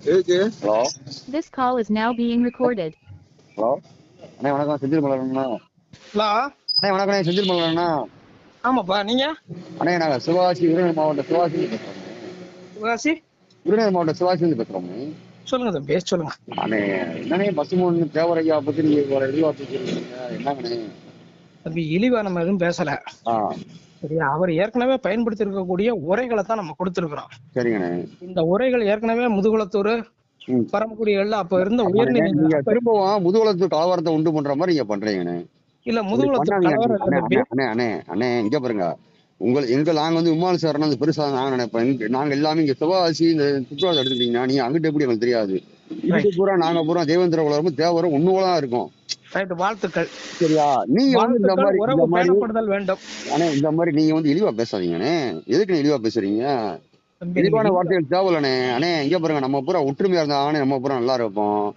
Hello This call is now being recorded. Hello அண்ணே வணக்கம். செந்தில் மலர்ண்ணா. ஹலோ? அண்ணே வணக்கம் செந்தில் மலர்ண்ணா. ஆமாப்பா நீங்க? அண்ணே நாங்கள் சிவகாசி விருதுநகர் மாவட்டம் சிவாசி சிவகாசி? விருதுநகர் மாவட்டம் சிவாசிலேருந்து பேசுகிறோம் சொல்லுங்க தம்பி சொல்லுங்க. அண்ணே என்னண்ணே பசு மூணு தேவரையா பற்றி நீங்கள் ஒரு இதுவாக பேசுறீங்க என்னங்கண்ணே? தம்பி இழிவா நம்ம எதுவும் பேசல. சரியா? அவர் ஏற்கனவே பயன்படுத்தி இருக்கக்கூடிய உரைகளை தான் நம்ம கொடுத்துருக்குறோம். சரிங்கண்ணே. இந்த உரைகள் ஏற்கனவே முதுகுளத்தூர் பரமக்குடிகள்ல அப்ப இருந்த உயர்நிலை திரும்பவும் முதுகுலத்து கலவரத்தை உண்டு பண்ற மாதிரி நீங்க பண்றீங்கண்ணே. இல்ல முதுகுளத்தூர் அண்ணே, அண்ணே, இங்க பாருங்க. உங்க எங்க நாங்க வந்து விமான சேரணும் பெருசா நாங்க நினைப்பேன் நாங்க எல்லாமே இங்க சிவகாசி இந்த சுற்றுலா எடுத்துட்டீங்கன்னா நீங்க அங்கிட்ட எப்படி எங்களுக்கு தெரியாது. இது பூரா நாங்க பூரா தேவேந்திர குலரும் தேவரும் ஒண்ணுவா இருக்கும். வாழ்த்துக்கள். சரியா? நீங்க வந்து இந்த மாதிரி இந்த வேண்டும். இந்த நீங்க வந்து இழிவா பேசாதீங்கண்ணே. எதுக்கு இழிவா பேசுறீங்க? இழிவான வார்த்தைகள் தேவையில்லண்ணே. அண்ணே இங்க பாருங்க நம்ம பூரா ஒற்றுமையா இருந்தா நம்ம பூரா நல்லா இருப்போம்.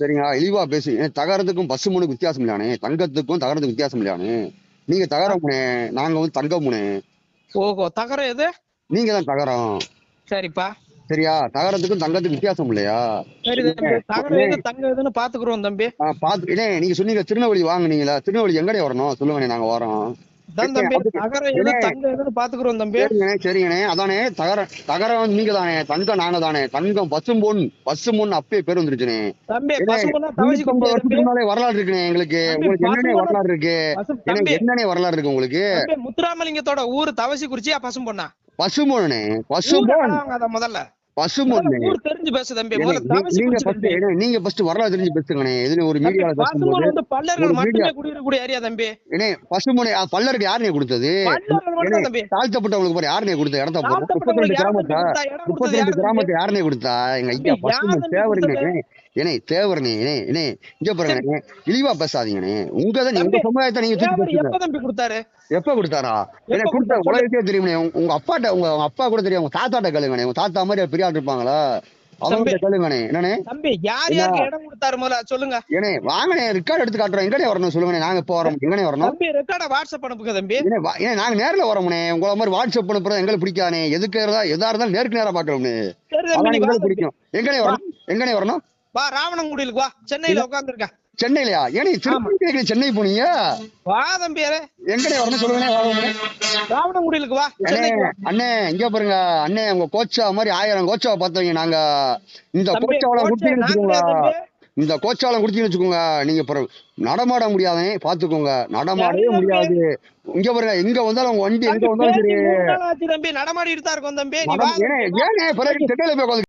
சரிங்களா? இழிவா பேசு. தகரத்துக்கும் பசு முனுக்கு வித்தியாசம் இல்லையானே தங்கத்துக்கும் தகரத்துக்கும் வித்தியாசம் இல்லையானே நீங்க தகரமுனே நாங்க வந்து தங்கமுனே. ஓஹோ தகரம் எது? நீங்க தான் தகரம். சரிப்பா. சரியா? தகரத்துக்கும் தங்கத்துக்கும் வித்தியாசம் இல்லையா? தங்கம் எதுன்னு பாத்துக்குறோம் தம்பி. பாத்து ஏனே நீங்க சொன்னீங்க திருநெல்வேலி வாங்குனீங்களா? திருநெல்வேலி எங்கடே வரணும்? சொல்லுங்கண்ணே நாங்க வரோம். சரிங்கண்ணே அதானே தகர தகரம் நீங்க தானே தங்கம் நாங்க தானே தங்கம் பசும் பொன் பசு பொன் அப்பயே பேர் வந்துருச்சுனே வரலாறு இருக்குண்ணே எங்களுக்கு. உங்களுக்கு என்னென்ன வரலாறு இருக்கு? என்னென்ன வரலாறு இருக்கு உங்களுக்கு? முத்துராமலிங்கத்தோட ஊர் தவசி குறிச்சியா பசும் பொண்ணா பசுமொன்னே பசும்பொன் அத முதல்ல. ஊர் தெரிஞ்சு பேசு தம்பி நீங்க ஃபர்ஸ்ட் நீங்க ஃபர்ஸ்ட் வரலாறு தெரிஞ்சு பேசுங்கண்ணே. எதுல ஒரு மீடியால பேசும்போது வந்து பல்லர்கள் மட்டுமே குடியிருக்கக்கூடிய ஏரியா தம்பி. ஏனே பசுமொழி பல்லருக்கு யாருனே கொடுத்தது? தாழ்த்தப்பட்டவங்களுக்கு பாரு யாருனே கொடுத்த இடத்த போறோம் முப்பத்தி ரெண்டு கிராமத்தா? முப்பத்தி ரெண்டு கிராமத்தை யாருனே கொடுத்தா? எங்க ஐயா பசுமொழி தேவருங்க? ஏனே தேவரனே ஏனே ஏனே இங்க பாருங்க இழிவா பேசாதீங்கண்ணே உங்க தான் உங்க சமுதாயத்தை நீங்க தூக்கி கொடுத்தாரு? எப்ப கொடுத்தாரா? ஏன்னா கொடுத்த? உலகத்தையே தெரியுமே உங்க அப்பாட்ட உங்க அப்பா கூட தெரியும். உங்க தாத்தாட்ட கேளுங்கண்ணே. உங்க தாத்தா மாதிரி பெரிய ஆள் இருப்பாங்களா? அவங்க. கேளுங்கண்ணே. என்னண்ணே? தம்பி யார் யாருக்கு இடம் கொடுத்தாரு முதல்ல? சொல்லுங்க. ஏனே வாங்கண்ணே ரெக்கார்டு எடுத்து காட்டுறோம். எங்கனே வரணும் சொல்லுங்கண்ணே. நாங்க இப்போ வரோம். எங்கனே வரணும்? தம்பி ரெக்கார்ட வாட்ஸ்அப் அனுப்புங்க தம்பி. ஏனே நாங்க நேர்ல வரோம்னே உங்கள மாதிரி வாட்ஸ்அப் அனுப்புறது எங்களுக்கு பிடிக்கானே எதுக்கு எதா இருந்தாலும் நேருக்கு நேரா பாக்குறோம்னே. பிடிக்கும். எங்கனே வரணும்? எங்கனே வரணும்? வா ராவணங்குடியிலுக்கு வா. சென்னையில உட்காந்துருக்க சென்னையிலயா? ஏனே திருப்பி சென்னை போனீங்க? வா தம்பி அரே எங்கனே வரணும் வாங்கண்ணே ராவணங்குடியிலுக்கு வா அண்ணே இங்க பாருங்க அண்ணே உங்க கோச்சா மாதிரி ஆயிரம் கோச்சாவை பார்த்தவங்க நாங்க. இந்த தம்பி கோச்சாவெல்லாம் கோச்சை குடுத்தீங்கன்னு இந்த கோச்சாலம் குடுத்தீங்கன்னு வச்சுக்கோங்க நீங்க பிறகு நடமாட முடியாதே பாத்துக்கோங்க நடமாடவே. முடியாது. இங்க பாருங்க எங்க வந்தாலும் உங்க வண்டி எங்க வந்தாலும் சரி. நடமாடிட்டு தான் இருக்கோம் தம்பி. ஏனே ஏனே பிறகு சென்னையில போய்